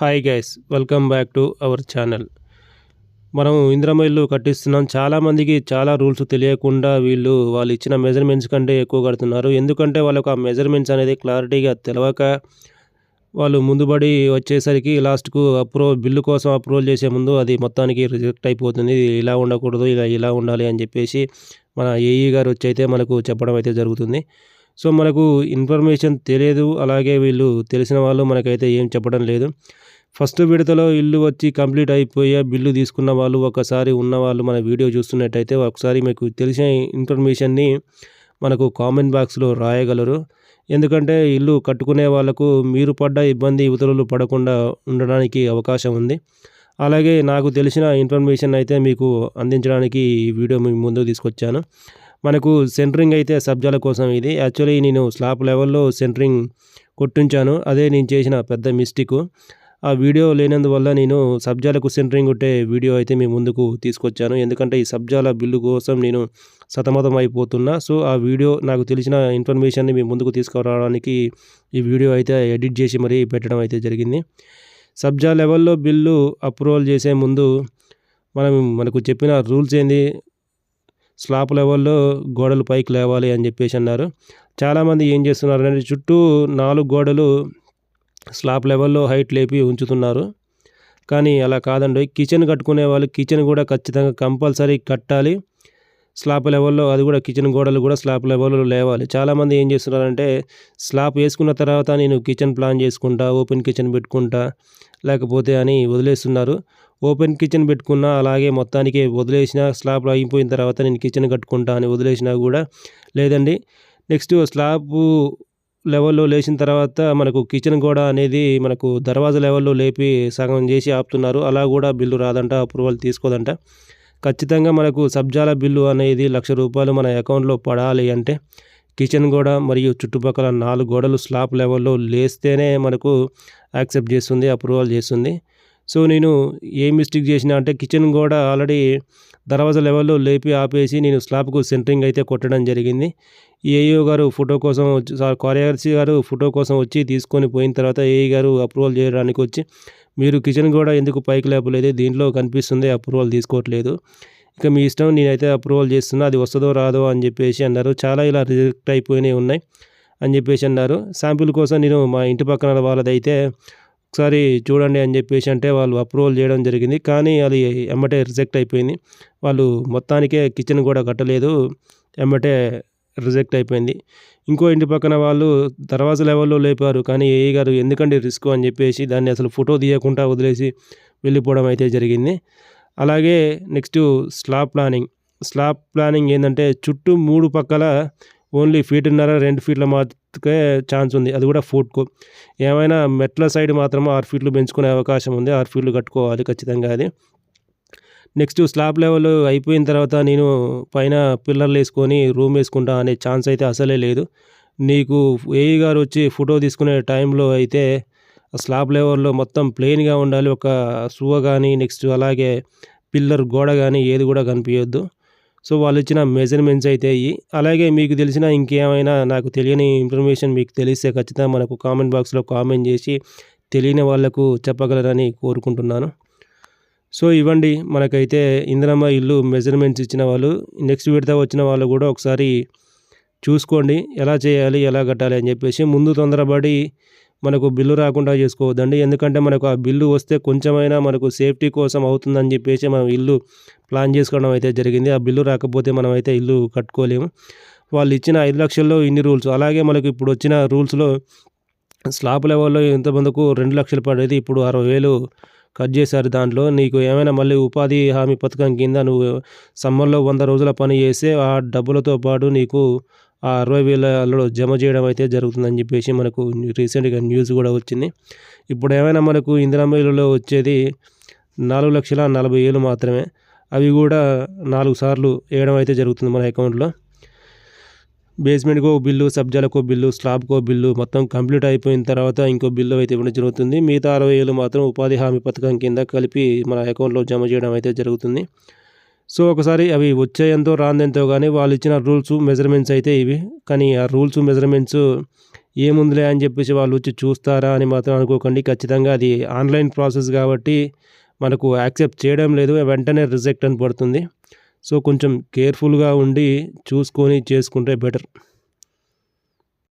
Hi guys welcome back to our channel. మనం ఇంద్రమైళ్ళు ఇల్లు కట్టిస్తున్నాం చాలామందికి చాలా రూల్స్ తెలియకుండా వీళ్ళు వాళ్ళు ఇచ్చిన మెజర్మెంట్స్ కంటే ఎక్కువ కడుతున్నారు. ఎందుకంటే వాళ్ళకు ఆ మెజర్మెంట్స్ అనేది క్లారిటీగా తెలియక వాళ్ళు ముందుబడి వచ్చేసరికి లాస్ట్కు అప్రూవ్ బిల్లు కోసం అప్రూవల్ చేసే ముందు అది మొత్తానికి రిజెక్ట్ అయిపోతుంది. ఇది ఇలా ఉండకూడదు ఇలా ఇలా ఉండాలి అని చెప్పేసి మన ఏఈ గారు వచ్చి అయితే మనకు చెప్పడం అయితే జరుగుతుంది. సో మనకు ఇన్ఫర్మేషన్ తెలియదు అలాగే వీళ్ళు తెలిసిన వాళ్ళు మనకైతే ఏం చెప్పడం లేదు. ఫస్ట్ విడతలో ఇల్లు వచ్చి కంప్లీట్ అయిపోయే బిల్లు తీసుకున్న వాళ్ళు ఒకసారి ఉన్న వాళ్ళు మన వీడియో చూస్తున్నట్టయితే ఒకసారి మీకు తెలిసిన ఇన్ఫర్మేషన్ని మనకు కామెంట్ బాక్స్లో రాయగలరు. ఎందుకంటే ఇల్లు కట్టుకునే వాళ్ళకు మీరు పడ్డ ఇబ్బంది ఇతరులు పడకుండా ఉండడానికి అవకాశం ఉంది. అలాగే నాకు తెలిసిన ఇన్ఫర్మేషన్ అయితే మీకు అందించడానికి ఈ వీడియో మీ ముందుకు తీసుకొచ్చాను. మనకు సెంటరింగ్ అయితే సబ్జాల కోసం ఇది. యాక్చువల్లీ నేను స్లాబ్ లెవెల్లో సెంటరింగ్ కొట్టించాను. అదే నేను చేసిన పెద్ద మిస్టేక్ ఆ వీడియో లేనందువల్ల నేను సబ్జాలకు సెంటరింగ్ కొట్టే వీడియో అయితే మీ ముందుకు తీసుకొచ్చాను. ఎందుకంటే ఈ సబ్జాల బిల్లు కోసం నేను సతమతం అయిపోతున్నా. సో ఆ వీడియో నాకు తెలిసిన ఇన్ఫర్మేషన్ని మీ ముందుకు తీసుకురావడానికి ఈ వీడియో అయితే ఎడిట్ చేసి మరీ పెట్టడం అయితే జరిగింది. సబ్జా లెవెల్లో బిల్లు అప్రూవల్ చేసే ముందు మనం మనకు చెప్పిన రూల్స్ ఏంది? స్లాబ్ లెవెల్లో గోడలు పైకి లేవాలి అని చెప్పేసి అన్నారు. చాలామంది ఏం చేస్తున్నారు అంటే చుట్టూ నాలుగు గోడలు స్లాబ్ లెవెల్లో హైట్ లేపి ఉంచుతున్నారు. కానీ అలా కాదండి. కిచెన్ కట్టుకునే వాళ్ళు కిచెన్ కూడా ఖచ్చితంగా కంపల్సరీ కట్టాలి. స్లాబ్ లెవెల్లో అది కూడా కిచెన్ గోడలు కూడా స్లాబ్ లెవెల్లో లేవాలి. చాలామంది ఏం చేస్తున్నారంటే స్లాబ్ వేసుకున్న తర్వాత నేను కిచెన్ ప్లాన్ చేసుకుంటా ఓపెన్ కిచెన్ పెట్టుకుంటా లేకపోతే అని వదిలేస్తున్నారు. ఓపెన్ కిచెన్ పెట్టుకున్నా అలాగే మొత్తానికి వదిలేసిన స్లాబ్ అయిపోయిన తర్వాత నేను కిచెన్ కట్టుకుంటా అని వదిలేసినా కూడా లేదండి. నెక్స్ట్ స్లాబ్ లెవెల్లో లేచిన తర్వాత మనకు కిచెన్ కూడా అనేది మనకు దర్వాజా లెవెల్లో లేపి సగం చేసి ఆపుతున్నారు. అలా కూడా బిల్లు రాదంట అప్రూవల్ తీసుకోదంట. ఖచ్చితంగా మనకు సబ్జాల బిల్లు అనేది లక్ష రూపాయలు మన అకౌంట్లో పడాలి అంటే కిచెన్ గోడ మరియు చుట్టుపక్కల నాలుగు గోడలు స్లాబ్ లెవెల్లో లేస్తేనే మనకు యాక్సెప్ట్ చేస్తుంది అప్రూవల్ చేస్తుంది. సో నేను ఏ మిస్టేక్ చేసినా అంటే కిచెన్ కూడా ఆల్రెడీ దర్వాజా లెవెల్లో లేపి ఆపేసి నేను స్లాబ్కు సెంటరింగ్ అయితే కొట్టడం జరిగింది. ఏఈఓ గారు ఫోటో కోసం వచ్చి కార్యదర్శి గారు ఫోటో కోసం వచ్చి తీసుకొని పోయిన తర్వాత ఏఈ గారు అప్రూవల్ చేయడానికి వచ్చి మీరు కిచెన్ కూడా ఎందుకు పైకి లేపలేదు? దీంట్లో కనిపిస్తుంది అప్రూవల్ తీసుకోవట్లేదు. ఇక మీ ఇష్టం నేనైతే అప్రూవల్ చేస్తున్నా అది వస్తుందో రాదో అని చెప్పేసి అన్నారు. చాలా ఇలా రిజెక్ట్ అయిపోయినాయి ఉన్నాయి అని చెప్పేసి అన్నారు. శాంపిల్ కోసం నేను మా ఇంటి పక్కన వాళ్ళదైతే ఒకసారి చూడండి అని చెప్పేసి అంటే వాళ్ళు అప్రూవల్ చేయడం జరిగింది. కానీ అది ఎమ్మటే రిజెక్ట్ అయిపోయింది. వాళ్ళు మొత్తానికే కిచెన్ కూడా కట్టలేదు. ఎమ్మటే రిజెక్ట్ అయిపోయింది. ఇంకో ఇంటి పక్కన వాళ్ళు దర్వాజా లెవెల్లో లేపారు. కానీ ఏఈ గారు ఎందుకంటే రిస్క్ అని చెప్పేసి దాన్ని అసలు ఫోటో తీయకుండా వదిలేసి వెళ్ళిపోవడం అయితే జరిగింది. అలాగే next slab planning. Slab planning ఏంటంటే చుట్టూ మూడు పక్కల ఓన్లీ ఫీటున్నర రెండు ఫీట్ల కే ఛాన్స్ ఉంది. అది కూడా ఫుట్కు ఏమైనా మెట్ల సైడ్ మాత్రం ఆరు ఫీట్లు పెంచుకునే అవకాశం ఉంది. ఆరు ఫీట్లు కట్టుకోవాలి ఖచ్చితంగా అది. నెక్స్ట్ స్లాబ్ లెవెల్ అయిపోయిన తర్వాత నేను పైన పిల్లర్లు వేసుకొని రూమ్ వేసుకుంటా అనే ఛాన్స్ అయితే అసలే లేదు. నీకు ఏఈ గారు వచ్చి ఫోటో తీసుకునే టైంలో అయితే స్లాబ్ లెవెల్లో మొత్తం ప్లెయిన్గా ఉండాలి. ఒక సువ కానీ నెక్స్ట్ అలాగే పిల్లర్ గోడ కానీ ఏది కూడా కనిపించొద్దు సో వాళ్ళు ఇచ్చిన మెజర్మెంట్స్ అయితే ఇవి అలాగే మీకు తెలిసిన ఇంకేమైనా నాకు తెలియని ఇన్ఫర్మేషన్ మీకు తెలిస్తే ఖచ్చితంగా మనకు కామెంట్ బాక్స్లో కామెంట్ చేసి తెలియని వాళ్ళకు చెప్పగలరని కోరుకుంటున్నాను. సో ఇవ్వండి మనకైతే ఇందిరమ్మ ఇల్లు మెజర్మెంట్స్ ఇచ్చిన వాళ్ళు నెక్స్ట్ విడత వచ్చిన వాళ్ళు కూడా ఒకసారి చూసుకోండి ఎలా చేయాలి ఎలా కట్టాలి అని చెప్పేసి ముందు తొందరపడి మనకు బిల్లు రాకుండా చేసుకోవద్దండి. ఎందుకంటే మనకు ఆ బిల్లు వస్తే కొంచెమైనా మనకు సేఫ్టీ కోసం అవుతుందని చెప్పేసి మనం ఇల్లు ప్లాన్ చేసుకోవడం అయితే జరిగింది. ఆ బిల్లు రాకపోతే మనం అయితే ఇల్లు కట్టుకోలేము. వాళ్ళు ఇచ్చిన ఐదు లక్షల్లో ఇన్ని రూల్స్. అలాగే మనకు ఇప్పుడు వచ్చిన రూల్స్లో స్లాబ్ లెవెల్లో ఎంతమందికు రెండు లక్షలు పడేది ఇప్పుడు అరవై వేలు కట్ చేశారు దాంట్లో. నీకు ఏమైనా మళ్ళీ ఉపాధి హామీ పథకం కింద నువ్వు సమ్మర్లో వంద రోజుల పని చేస్తే ఆ డబ్బులతో పాటు నీకు ఆ అరవై వేలలో జమ చేయడం అయితే జరుగుతుందని చెప్పేసి మనకు రీసెంట్గా న్యూస్ కూడా వచ్చింది. ఇప్పుడు ఏమైనా మనకు ఇందిరామహిళలో వచ్చేది నాలుగు లక్షల నలభై వేలు మాత్రమే. అవి కూడా నాలుగు సార్లు వేయడం అయితే జరుగుతుంది మన అకౌంట్లో. బేస్మెంట్కో బిల్లు సబ్జాలకో బిల్లు స్లాబ్కో బిల్లు మొత్తం కంప్లీట్ అయిపోయిన తర్వాత ఇంకో బిల్లు అయితే ఇవ్వడం జరుగుతుంది. మిగతా అరవై వేలు మాత్రం ఉపాధి హామీ పథకం కింద కలిపి మన అకౌంట్లో జమ చేయడం అయితే జరుగుతుంది. సో ఒకసారి అవి వచ్చేయంతో రాందెంతో కానీ వాళ్ళు ఇచ్చిన రూల్స్ మెజర్మెంట్స్ అయితే ఇవి. కానీ ఆ రూల్స్ మెజర్మెంట్స్ ఏముందిలే అని చెప్పేసి వాళ్ళు వచ్చి చూస్తారా అని మాత్రం అనుకోకండి. ఖచ్చితంగా అది ఆన్లైన్ ప్రాసెస్ కాబట్టి మనకు యాక్సెప్ట్ చేయడం లేదు వెంటనే రిజెక్ట్ అని పడుతుంది. సో కొంచెం కేర్ఫుల్గా ఉండి చూసుకొని చేసుకుంటే బెటర్.